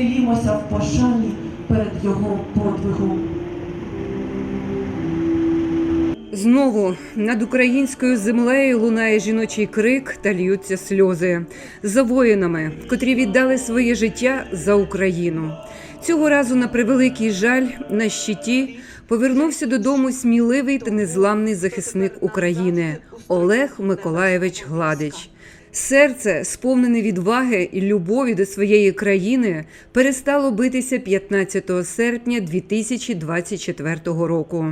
схилімося в пошані перед його подвигом. Знову над українською землею лунає жіночий крик та льються сльози за воїнами, котрі віддали своє життя за Україну. Цього разу, на превеликий жаль, на щиті повернувся додому сміливий та незламний захисник України Олег Миколаєвич Гладич. Серце, сповнене відваги і любові до своєї країни, перестало битися 15 серпня 2024 року.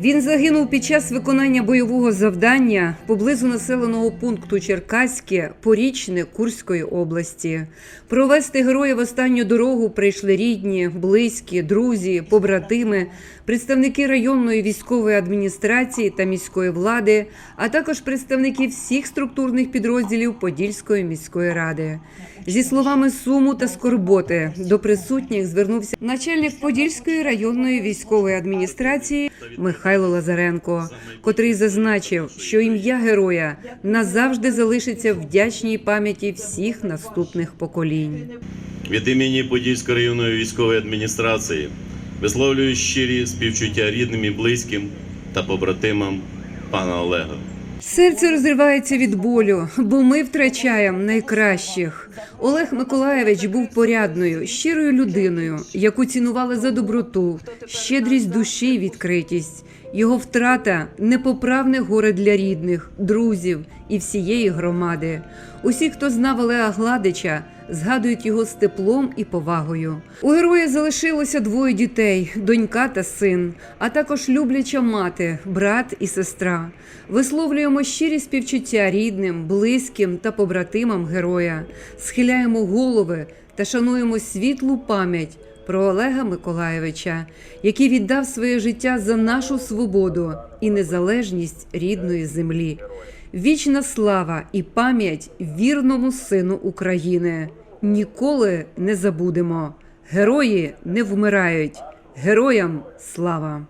Він загинув під час виконання бойового завдання поблизу населеного пункту Черкаське, Порічне Курської області. Провести героя в останню дорогу прийшли рідні, близькі, друзі, побратими, представники районної військової адміністрації та міської влади, а також представники всіх структурних підрозділів Подільської міської ради. Зі словами суму та скорботи до присутніх звернувся начальник Подільської районної військової адміністрації Михайло Лазаренко, котрий зазначив, що ім'я героя назавжди залишиться вдячній пам'яті всіх наступних поколінь. Від імені Подільської районної військової адміністрації висловлюю щирі співчуття рідним і близьким та побратимам пана Олега. Серце розривається від болю, бо ми втрачаємо найкращих. Олег Миколаєвич був порядною, щирою людиною, яку цінували за доброту, щедрість душі і відкритість. Його втрата непоправне горе для рідних, друзів і всієї громади. Усі, хто знав Олега Гладича, згадують його з теплом і повагою. У героя залишилося двоє дітей: донька та син, а також любляча мати, брат і сестра. Висловлюємо щирі співчуття рідним, близьким та побратимам героя, схиляємо голови та шануємо світлу пам'ять про Олега Миколаєвича, який віддав своє життя за нашу свободу і незалежність рідної землі. Вічна слава і пам'ять вірному сину України. Ніколи не забудемо. Герої не вмирають. Героям слава!